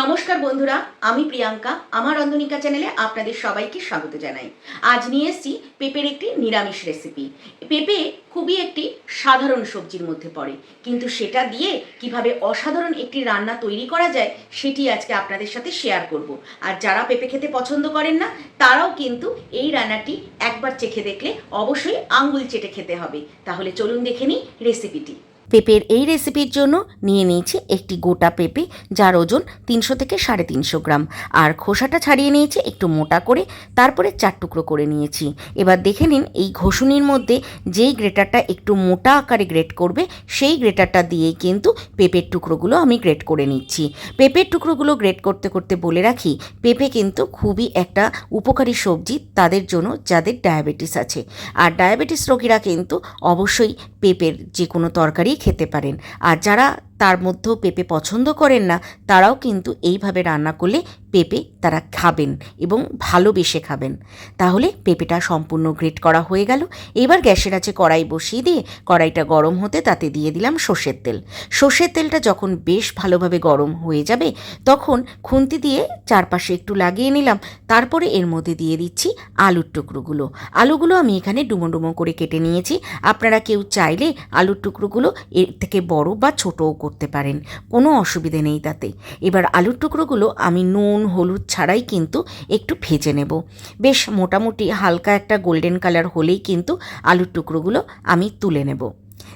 নমস্কার বন্ধুরা, আমি প্রিয়াঙ্কা। আমার রন্ধনিকা চ্যানেলে আপনাদের সবাইকে স্বাগত জানাই। আজ নিয়ে এসেছি পেঁপের একটি নিরামিষ রেসিপি পেঁপে খুবই একটি সাধারণ সবজির মধ্যে পড়ে। কিন্তু সেটা দিয়ে কীভাবে অসাধারণ একটি রান্না তৈরি করা যায়, সেটি আজকে আপনাদের সাথে শেয়ার করব। আর যারা পেঁপে খেতে পছন্দ করেন না, তারাও কিন্তু এই রান্নাটি একবার চেখে দেখলে অবশ্যই আঙ্গুল চেটে খেতে হবে। তাহলে চলুন দেখে নিই রেসিপিটি পেঁপের এই রেসিপির জন্য নিয়ে নিয়েছি একটি গোটা পেঁপে, যার ওজন তিনশো থেকে সাড়ে তিনশো গ্রাম। আর খোসাটা ছাড়িয়ে নিয়েছি একটু মোটা করে, তারপরে চার টুকরো করে নিয়েছি। এবার দেখে নিন এই ঘষুনির মধ্যে যেই গ্রেটারটা একটু মোটা আকারে গ্রেট করবে, সেই গ্রেটারটা দিয়েই কিন্তু পেঁপের টুকরোগুলো আমি গ্রেট করে নিচ্ছি। পেঁপের টুকরোগুলো গ্রেট করতে করতে বলে রাখি, পেঁপে কিন্তু খুবই একটা উপকারী সবজি তাদের জন্য যাদের ডায়াবেটিস আছে। আর ডায়াবেটিস রোগীরা কিন্তু অবশ্যই পেঁপের যে কোনো তরকারি খেতে পারেন। আর যারা তার মধ্যেও পেঁপে পছন্দ করেন না, তারাও কিন্তু এইভাবে রান্না করলে পেঁপে তারা খাবেন এবং ভালোবেসে খাবেন। তাহলে পেঁপেটা সম্পূর্ণ গ্রেট করা হয়ে গেল। এবার গ্যাসের আছে কড়াই বসিয়ে দিয়ে কড়াইটা গরম হতে তাতে দিয়ে দিলাম সর্ষের তেল। সর্ষের তেলটা যখন বেশ ভালোভাবে গরম হয়ে যাবে, তখন খুন্তি দিয়ে চারপাশে একটু লাগিয়ে নিলাম। তারপরে এর মধ্যে দিয়ে দিচ্ছি আলুর টুকরোগুলো। আলুগুলো আমি এখানে ডুমো ডুমো করে কেটে নিয়েছি। আপনারা কেউ চাইলে আলুর টুকরোগুলো এর থেকে বড় বা ছোটও করতে পারেন। কোনো অসুবিধে নেই তাতে। এবার আলুর টুকরোগুলো আমি নুন, হলুদ ছাড়াই কিন্তু একটু ভেজে নেব। বেশ মোটামুটি হালকা একটা গোল্ডেন কালার হলেই কিন্তু আলুর টুকরোগুলো আমি তুলে নেব।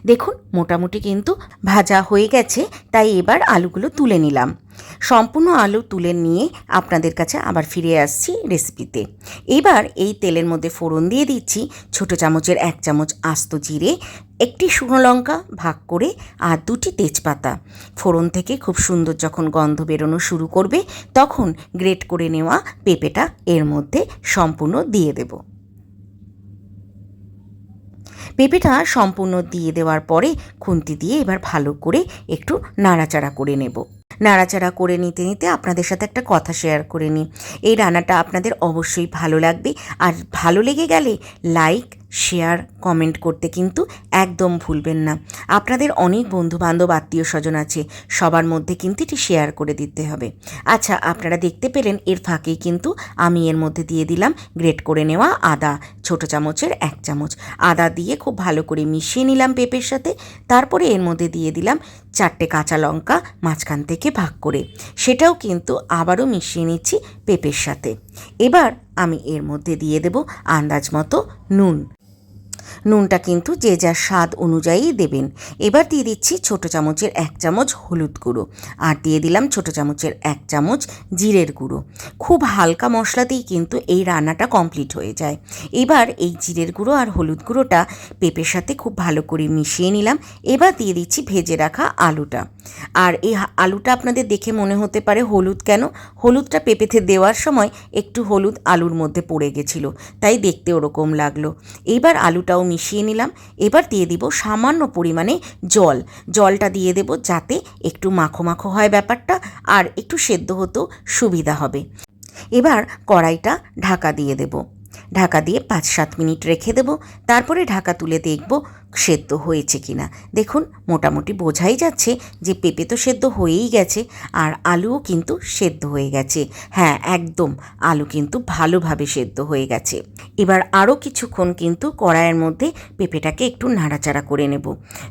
দেখুন, মোটামুটি কিন্তু ভাজা হয়ে গেছে, তাই এবার আলুগুলো তুলে নিলাম। সম্পূর্ণ আলু তুলে নিয়ে আপনাদের কাছে আবার ফিরে আসছি রেসিপিতে এবার এই তেলের মধ্যে ফোড়ন দিয়ে দিচ্ছি ছোট চামচের এক চামচ আস্ত জিরে, একটি শুকনো লঙ্কা ভাগ করে আর দুটি তেজপাতা। ফোড়ন থেকে খুব সুন্দর যখন গন্ধ বেরোনো শুরু করবে, তখন গ্রেট করে নেওয়া পেঁপেটা এর মধ্যে সম্পূর্ণ দিয়ে দেবো। পেঁপেটা সম্পূর্ণ দিয়ে দেওয়ার পরে খুন্তি দিয়ে এবার ভালো করে একটু নাড়াচাড়া করে নেব। নাড়াচাড়া করে নিতে নিতে আপনাদের সাথে একটা কথা শেয়ার করে নিই। এই রান্নাটা আপনাদের অবশ্যই ভালো লাগবে। আর ভালো লেগে গেলে লাইক শেয়ার কমেন্ট করতে কিন্তু একদম ভুলবেন না। আপনাদের অনেক বন্ধু বান্ধব আত্মীয় স্বজন আছে, সবার মধ্যে কিন্তু এটি শেয়ার করে দিতে হবে। আচ্ছা আপনারা দেখতে পেলেন, এর ফাঁকেই কিন্তু আমি এর মধ্যে দিয়ে দিলাম গ্রেট করে নেওয়া আদা, ছোট চামচের এক চামচ। আদা দিয়ে খুব ভালো করে মিশিয়ে নিলাম পেঁপের সাথে, তারপরে এর মধ্যে দিয়ে দিলাম চারটে কাঁচা লঙ্কা, মাঝখান থেকে ভাগ করে। সেটাও কিন্তু আবারও মিশিয়ে নিচ্ছি পেঁপের সাথে। এবার আমি এর মধ্যে দিয়ে দেব আন্দাজ মতো নুন। নুনটা কিন্তু যে যার স্বাদ অনুযায়ী দেবেন। এবার দিয়ে দিচ্ছি ছোট চামচের এক চামচ হলুদ গুঁড়ো আর দিয়ে দিলাম ছোট চামচের এক চামচ জিরের গুঁড়ো। খুব হালকা মশলা মশলাতেই কিন্তু এই রান্নাটা কমপ্লিট হয়ে যায়। এবার এই জিরের গুঁড়ো আর হলুদ গুঁড়োটা পেঁপের সাথে খুব ভালো করে মিশিয়ে নিলাম। এবার দিয়ে দিচ্ছি ভেজে রাখা আলুটা। আর এই আলুটা আপনাদের দেখে মনে হতে পারে হলুদ কেন? হলুদটা পেঁপেতে দেওয়ার সময় একটু হলুদ আলুর মধ্যে পড়ে গেছিল, তাই দেখতে ওরকম লাগল। এইবার আলুটাও মিশিয়ে নিলাম। এবার দিয়ে দিব সামান্য পরিমাণে জল। জলটা দিয়ে দেব যাতে একটু মাখো মাখো হয় ব্যাপারটা আর একটু সেদ্ধ হতেও সুবিধা হবে। এবার কড়াইটা ঢাকা দিয়ে দেব। ঢাকা দিয়ে পাঁচ সাত মিনিট রেখে দেব। তারপরে ঢাকা তুলে দেখব সেদ্ধ হয়েছে কিনা। দেখুন, মোটামুটি বোঝাই যাচ্ছে যে পেঁপে তো সেদ্ধ হয়েই গেছে আর আলুও কিন্তু সেদ্ধ হয়ে গেছে। হ্যাঁ একদম। আলু কিন্তু ভালোভাবে সেদ্ধ হয়ে গেছে। এবার আরও কিছুক্ষণ কিন্তু কড়াইয়ের মধ্যে পেঁপেটাকে একটু নাড়াচাড়া করে নেব।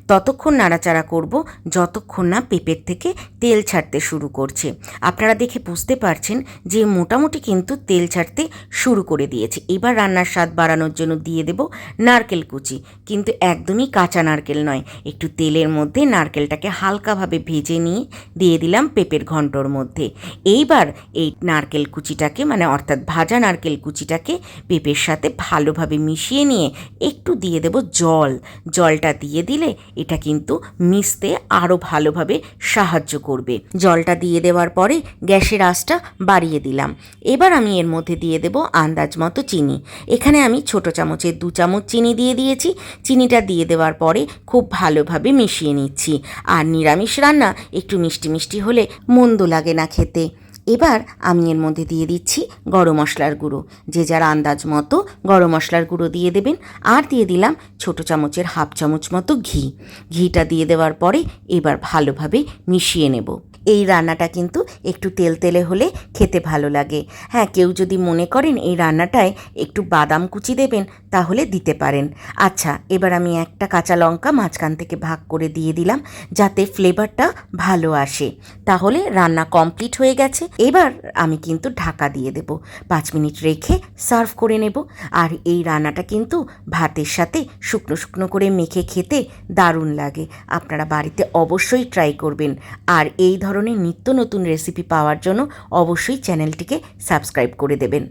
ততক্ষণ নাড়াচাড়া করব যতক্ষণ না পেঁপের থেকে তেল ছাড়তে শুরু করছে। আপনারা দেখে বুঝতে পারছেন যে মোটামুটি কিন্তু তেল ছাড়তে শুরু করে দিয়েছে। এবার রান্নার স্বাদ বাড়ানোর জন্য দিয়ে দেব নারকেল কুচি। কিন্তু একদমই কাঁচা নারকেল নয়, একটু তেলের মধ্যে নারকেলটাকে হালকাভাবে ভেজে নিয়ে দিয়ে দিলাম পেঁপের ঘন্টর মধ্যে। এইবার এই নারকেল কুচিটাকে মানে অর্থাৎ ভাজা নারকেল কুচিটাকে পেঁপের সাথে ভালোভাবে মিশিয়ে নিয়ে একটু দিয়ে দেব জল। জলটা দিয়ে দিলে এটা কিন্তু মিশতে আরও ভালোভাবে সাহায্য করবে। জলটা দিয়ে দেওয়ার পরে গ্যাসের আঁচটা বাড়িয়ে দিলাম। এবার আমি এর মধ্যে দিয়ে দেব আন্দাজ মতো চিনি। এখানে আমি ছোট চামচের দু চামচ চিনি দিয়ে দিয়েছি। চিনিটা দিয়ে দেওয়ার পরে খুব ভালোভাবে মিশিয়ে নিচ্ছি। আর নিরামিষ রান্না একটু মিষ্টি মিষ্টি হলে মন্দ লাগে না খেতে। এবার আমি এর মধ্যে দিয়ে দিচ্ছি গরম মশলার গুঁড়ো। যে যার আন্দাজ মতো গরম মশলার গুঁড়ো দিয়ে দেবেন। আর দিয়ে দিলাম ছোট চামচের হাফ চামচ মতো ঘি। ঘিটা দিয়ে দেওয়ার পরে এবার ভালোভাবে মিশিয়ে নেব। এই রান্নাটা কিন্তু একটু তেল তেলে হলে খেতে ভালো লাগে। হ্যাঁ কেউ যদি মনে করেন এই রান্নাটায় একটু বাদাম কুচি দেবেন, তাহলে দিতে পারেন। আচ্ছা এবার আমি একটা কাঁচা লঙ্কা মাঝখান থেকে ভাগ করে দিয়ে দিলাম, যাতে ফ্লেভারটা ভালো আসে। তাহলে রান্না কমপ্লিট হয়ে গেছে। এবার আমি কিন্তু ঢাকা দিয়ে দেব। পাঁচ মিনিট রেখে সার্ভ করে নেব। আর এই রান্নাটা কিন্তু ভাতের সাথে শুকনো শুকনো করে মেখে খেতে দারুণ লাগে। আপনারা বাড়িতে অবশ্যই ট্রাই করবেন। আর এই ধরনের নিত্য নতুন রেসিপি পাওয়ার জন্য অবশ্যই চ্যানেলটিকে সাবস্ক্রাইব করে দেবেন।